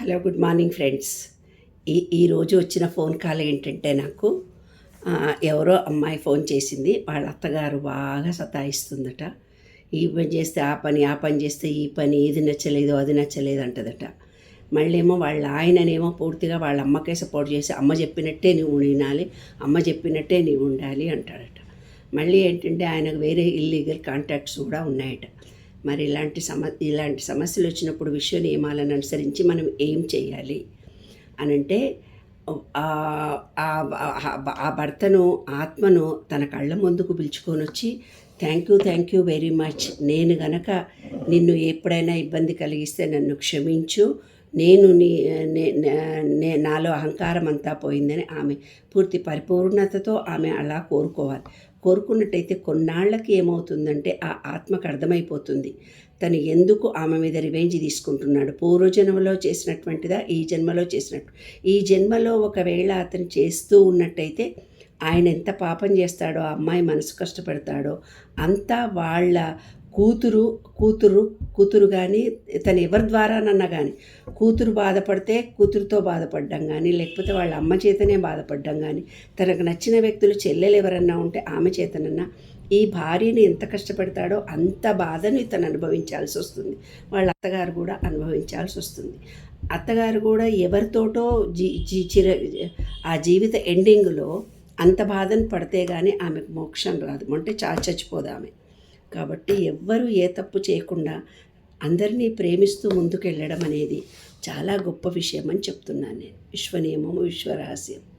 Hello good morning friends. ఈ ఈరోజు వచ్చిన ఫోన్ కాల్ ఏంటంటే నాకు ఎవరో అమ్మాయి ఫోన్ చేసింది. వాళ్ళ అత్తగారు బాగా సతాయిస్తుందట. ఈ పని చేస్తే ఆ పని ఆ పని చేస్తే ఈ పని ఇది నచ్చలేదు అది నచ్చలేదు అంటదట. మళ్ళీ ఏమో వాళ్ళ ఆయననేమో పూర్తిగా వాళ్ళ అమ్మకే సపోర్ట్ చేసి అమ్మ చెప్పినట్టే నీవు వినాలి అమ్మ చెప్పినట్టే నీవు ఉండాలి అంటాడట. మళ్ళీ ఏంటంటే ఆయనకు వేరే ఇల్లీగల్ కాంటాక్ట్స్ కూడా ఉన్నాయట. మరి ఇలాంటి సమ ఇలాంటి సమస్యలు వచ్చినప్పుడు విశ్వ నియమాలను అనుసరించి మనం ఏం చేయాలి? అనంటే ఆ- ఆ- ఆ భర్తను ఆత్మను తన కళ్ళ ముందుకు పిలుచుకొని వచ్చి thank you thank you very much నేను గనక నిన్ను ఎప్పుడైనా ఇబ్బంది కలిగిస్తే నన్ను క్షమించు. నేను నీ నే- నే- నే- నాలో అహంకారం అంతా పోయిందని ఆమె పూర్తి పరిపూర్ణతతో ఆమె అలా కోరుకోవాలి. కోరుకున్నట్టయితే కొన్నాళ్ళకి ఏమవుతుందంటే ఆ ఆత్మకు అర్థమైపోతుంది. తను ఎందుకు ఆమె మీద రివెంజ్ తీసుకుంటున్నాడు? పూర్వజన్మలో చేసినటువంటిదా? ఈ జన్మలో చేసినట్టు. ఈ జన్మలో ఒకవేళ అతను చేస్తూ ఉన్నట్టయితే ఆయన ఎంత పాపం చేస్తాడో ఆ అమ్మాయి మనసు కష్టపెడతాడో అంతా వాళ్ళ కూతురు కూతురు కూతురు కానీ తను ఎవరి ద్వారానన్నా కానీ కూతురు బాధపడితే కూతురుతో బాధపడ్డం కానీ లేకపోతే వాళ్ళ అమ్మ చేతనే బాధపడ్డం కానీ తనకు నచ్చిన వ్యక్తులు చెల్లెలు ఎవరన్నా ఉంటే ఆమె చేతనన్నా ఈ భార్యని ఎంత కష్టపెడతాడో అంత బాధను ఇతను అనుభవించాల్సి వస్తుంది. వాళ్ళ అత్తగారు కూడా అనుభవించాల్సి వస్తుంది. అత్తగారు కూడా ఎవరితోటో జీ జీ చిర ఆ జీవిత ఎండింగ్లో అంత బాధను పడితే కానీ ఆమెకు మోక్షం రాదు. అంటే చా చచ్చిపోదు ఆమె. కాబట్టి ఎవ్వరూ ఏ తప్పు చేయకుండా అందరినీ ప్రేమిస్తూ ముందుకెళ్ళడం అనేది చాలా గొప్ప విషయం అని చెప్తున్నాను నేను. విశ్వనియమము విశ్వరహస్యం.